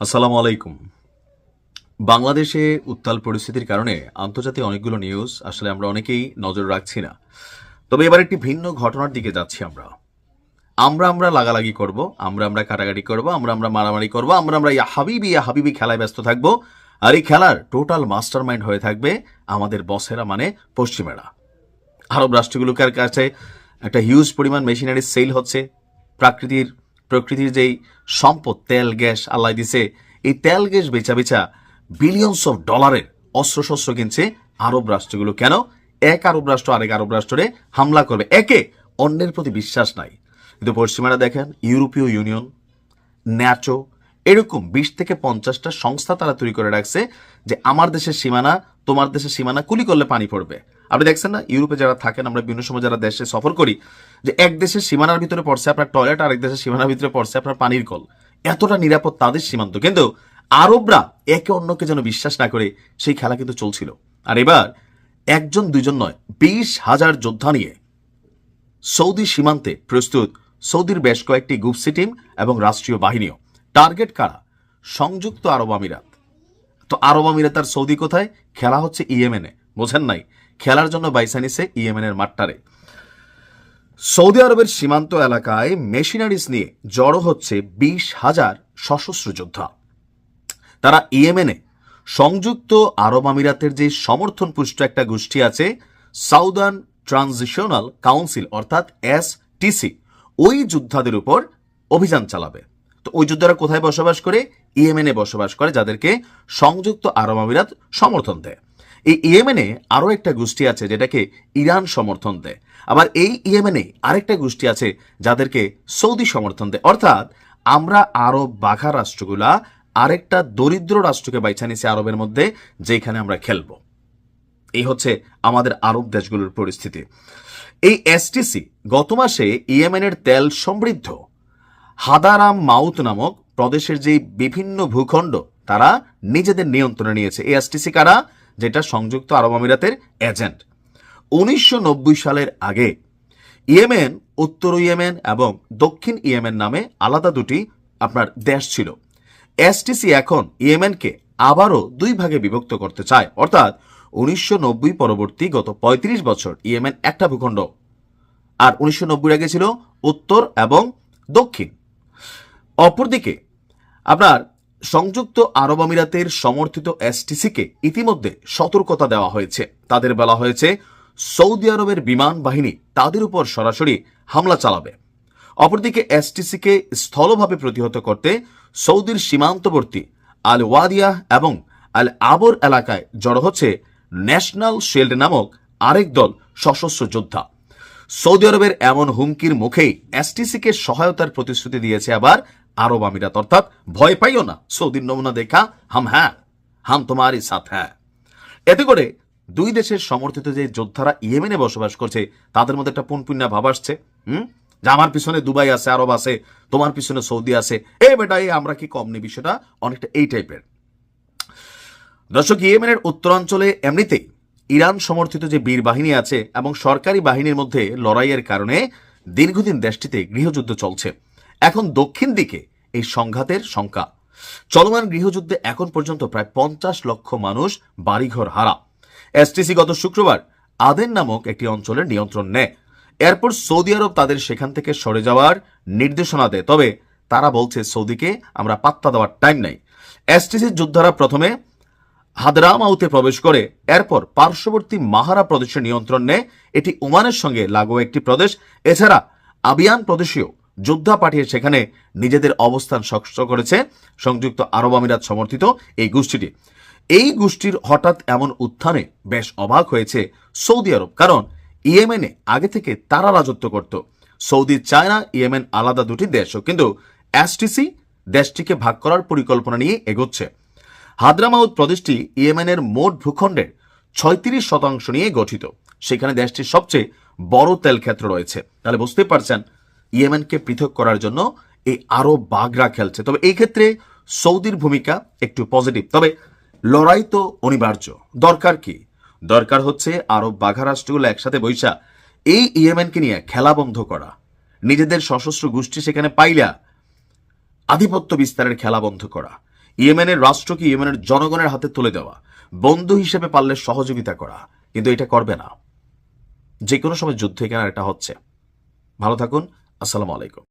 আসসালামু আলাইকুম। বাংলাদেশে উত্তাল পরিস্থিতির কারণে আন্তর্জাতিক অনেকগুলো নিউজ আসলে আমরা অনেকেই নজর রাখছি না। তবে এবার একটি ভিন্ন ঘটনার দিকে যাচ্ছি আমরা। আমরা আমরা লাগালাগি করব, আমরা আমরা কাটাকাটি করব, আমরা আমরা মারামারি করব, আমরা আমরা ইয়া হাবিবি ইয়া হাবিবি খেলায় ব্যস্ত থাকব। আর এই খেলার টোটাল মাস্টার মাইন্ড হয়ে থাকবে আমাদের বসেরা মানে পশ্চিমেরা। আরব রাষ্ট্রগুলোর কাছে একটা হিউজ পরিমাণ মেশিনারি সেল হচ্ছে। প্রাকৃতির প্রকৃতির যেই সম্পদ, তেল, গ্যাস, আল্লাহ দিছে, এই তেল, গ্যাস বেচা বেচা বিলিয়নস অফ ডলারের অস্ত্রশস্ত্র কিনছে আরব রাষ্ট্রগুলো। কেন? এক আরব রাষ্ট্র আরেক আরব রাষ্ট্রে হামলা করবে। একে অন্যের প্রতি বিশ্বাস নাই। কিন্তু পশ্চিমারা দেখেন, ইউরোপীয় ইউনিয়ন, ন্যাটো, এরকম বিশ থেকে পঞ্চাশটা সংস্থা তারা তৈরি করে রাখছে যে, আমার দেশের সীমানা, তোমার দেশের সীমানা কুলি করলে পানি পড়বে। আপনি দেখছেন না? ইউরোপে যারা থাকেন, আমরা বিভিন্ন সময় যারা দেশে সফর করি, যে এক দেশের সীমানার ভিতরে পড়ছে আপনার টয়লেট, আরেক দেশের সীমানার ভিতরে পড়ছে আপনার পানির কল। এতটা নিরাপদ তাদের সীমান্ত। কিন্তু আরবরা একে অন্যকে যেন বিশ্বাস না করে, সেই খেলা কিন্তু চলছিল। আর এবার একজন দুইজন নয়, বিশ হাজার যোদ্ধা নিয়ে সৌদি সীমান্তে প্রস্তুত সৌদির বেশ কয়েকটি গুপসি টিম এবং রাষ্ট্রীয় বাহিনীও। টার্গেট কারা? সংযুক্ত আরব আমিরাত। তো আরব আমিরাত আর সৌদি কোথায়? খেলা হচ্ছে ইয়েমেনে। বোঝেন নাই? খেলার জন্য বাইসা নিছে ইয়েমেনের মাঠটারে। সৌদি আরবের সীমান্ত এলাকায় মেশিনারিজ নিয়ে জড়ো হচ্ছে বিশ হাজার সশস্ত্র যোদ্ধা। তারা ইয়েমেনে সংযুক্ত আরব আমিরাতের যে সমর্থন পুষ্ট একটা গোষ্ঠী আছে, সাউদার্ন ট্রানজিশনাল কাউন্সিল, অর্থাৎ এস টিসি ওই যোদ্ধাদের উপর অভিযান চালাবে। তো ওই যোদ্ধারা কোথায় বসবাস করে? ইয়েমেনে বসবাস করে, যাদেরকে সংযুক্ত আরব আমিরাত সমর্থন দেয়। এই ইয়েমেনে আরও একটা গোষ্ঠী আছে যেটাকে ইরান সমর্থন দেয়। আবার এই ইয়েমেনে আরেকটা গোষ্ঠী আছে যাদেরকে সৌদি সমর্থন দেয়। অর্থাৎ আমরা আরব বাঘা রাষ্ট্রগুলা আরেকটা দরিদ্র রাষ্ট্রকে বাইছা নিছি আরবের মধ্যে যেখানে আমরা খেলব। এই হচ্ছে আমাদের আরব দেশগুলোর পরিস্থিতি। এই এসটিসি গত মাসে ইয়েমেনের তেল সমৃদ্ধ হাদারাম মাউত নামক প্রদেশের যে বিভিন্ন ভূখণ্ড তারা নিজেদের নিয়ন্ত্রণে নিয়েছে। এই এসটিসি কারা? যেটা সংযুক্ত আরব আমিরাতের এজেন্ট। উনিশশো নব্বই সালের আগে ইয়েমেন, উত্তর ইয়েমেন এবং দক্ষিণ ইয়েমেন নামে আলাদা দুটি আপনার দেশ ছিল। এসটিসি এখন ইয়েমেনকে আবারও দুই ভাগে বিভক্ত করতে চায়। অর্থাৎ উনিশশো নব্বই পরবর্তী গত ৩৫ বছর ইয়েমেন একটা ভূখণ্ড। আর উনিশশো নব্বই আগে ছিল উত্তর এবং দক্ষিণ। অপরদিকে আপনার সংযুক্ত আরব আমিরাতের সমর্থিত এসটিসিকে ইতিমধ্যে সতর্কতা দেওয়া হয়েছে। তাদের বলা হয়েছে, সৌদি আরবের বিমান বাহিনী তাদের উপর সরাসরি হামলা চালাবে। অপরদিকে, এসটিসিকে স্থলভাবে প্রতিহত করতে সৌদির সীমান্তবর্তী আল ওয়াদিয়া এবং আল আবর এলাকায় জড়ো হচ্ছে ন্যাশনাল শিল্ড নামক আরেক দল সশস্ত্র যোদ্ধা। সৌদি আরবের এমন হুমকির মুখেই এসটিসিকে সহায়তার প্রতিশ্রুতি দিয়েছে আবার আরব আমিরাত, অর্থাৎ ভয় পাইও না। সৌদির নমুনা দেখা, হাম হ্যাঁ হাম তোমারই সাথ হ্যাঁ। এতে করে দুই দেশের সমর্থিত যে যোদ্ধারা ইয়েমেনে বসবাস করছে, তাদের মধ্যে একটা পুনপুণ্যা ভাব আসছে। হুম? যে আমার পিছনে দুবাই আছে, আরব আছে, তোমার পিছনে সৌদি আছে। এ বেটা এই আমরা কি কম নেই? বিষয়টা অনেকটা এই টাইপের। দর্শক, ইয়েমেনের উত্তরাঞ্চলে এমনিতেই ইরান সমর্থিত যে বীর বাহিনী আছে এবং সরকারি বাহিনীর মধ্যে লড়াইয়ের কারণে দীর্ঘদিন দেশটিতে গৃহযুদ্ধ চলছে। এখন দক্ষিণ দিকে এই সংঘাতের সংখ্যা। চলমান গৃহযুদ্ধে এখন পর্যন্ত প্রায় পঞ্চাশ লক্ষ মানুষ বাড়িঘর হারা। এসটিসি গত শুক্রবার আদেন নামক একটি অঞ্চলের নিয়ন্ত্রণ নেয়। এরপর সৌদি আরব তাদের সেখান থেকে সরে যাওয়ার নির্দেশনা দেয়। তবে তারা বলছে, সৌদিকে আমরা পাত্তা দেওয়ার টাইম নাই। এসটিসির যোদ্ধারা প্রথমে হাদরামাউতে প্রবেশ করে, এরপর পার্শ্ববর্তী মাহারা প্রদেশের নিয়ন্ত্রণ নেয়। এটি ওমানের সঙ্গে লাগোয়া একটি প্রদেশ। এছাড়া আবিয়ান প্রদেশীয় যোদ্ধা পাঠিয়ে সেখানে নিজেদের অবস্থান শক্ত করেছে, সংযুক্ত আরব আমিরাত সমর্থিত এই গোষ্ঠীটি। এই গোষ্ঠীর হঠাৎ এমন উত্থানে বেশ অবাক হয়েছে সৌদি আরব, কারণ ইয়েমেনে আগে থেকে তারা রাজত্ব করত। সৌদি চায় না ইয়েমেন আলাদা দুটি দেশও কিন্তু এসটিসি দেশটিকে ভাগ করার পরিকল্পনা নিয়ে এগোচ্ছে। হাদ্রামাউদ প্রদেশটি ইয়েমেনের মোট ভূখণ্ডের ছয়ত্রিশ শতাংশ নিয়ে গঠিত। সেখানে দেশটির সবচেয়ে বড় তেল ক্ষেত্র রয়েছে। তাহলে বুঝতে পারছেন ইয়েমেনকে পৃথক করার জন্য এই আরও বাগরা খেলছে। তবে এই ক্ষেত্রে সৌদির ভূমিকা একটু পজিটিভ তবে লড়াই তো অনিবার্য। দরকার কি? দরকার হচ্ছে আরব বাঘা রাষ্ট্রগুলো একসাথে বৈশা এই ইয়েমেনকে নিয়ে খেলা বন্ধ করা। নিজেদের সশস্ত্র গোষ্ঠী সেখানে পাইলা আধিপত্য বিস্তারের খেলা বন্ধ করা। ইয়েমেনের রাষ্ট্রকে ইয়েমেনের জনগণের হাতে তুলে দেওয়া। বন্ধু হিসেবে পারলে সহযোগিতা করা। কিন্তু এটা করবে না। যে কোনো সময় যুদ্ধ এখানে এটা হচ্ছে। ভালো থাকুন। আসসালামু আলাইকুম।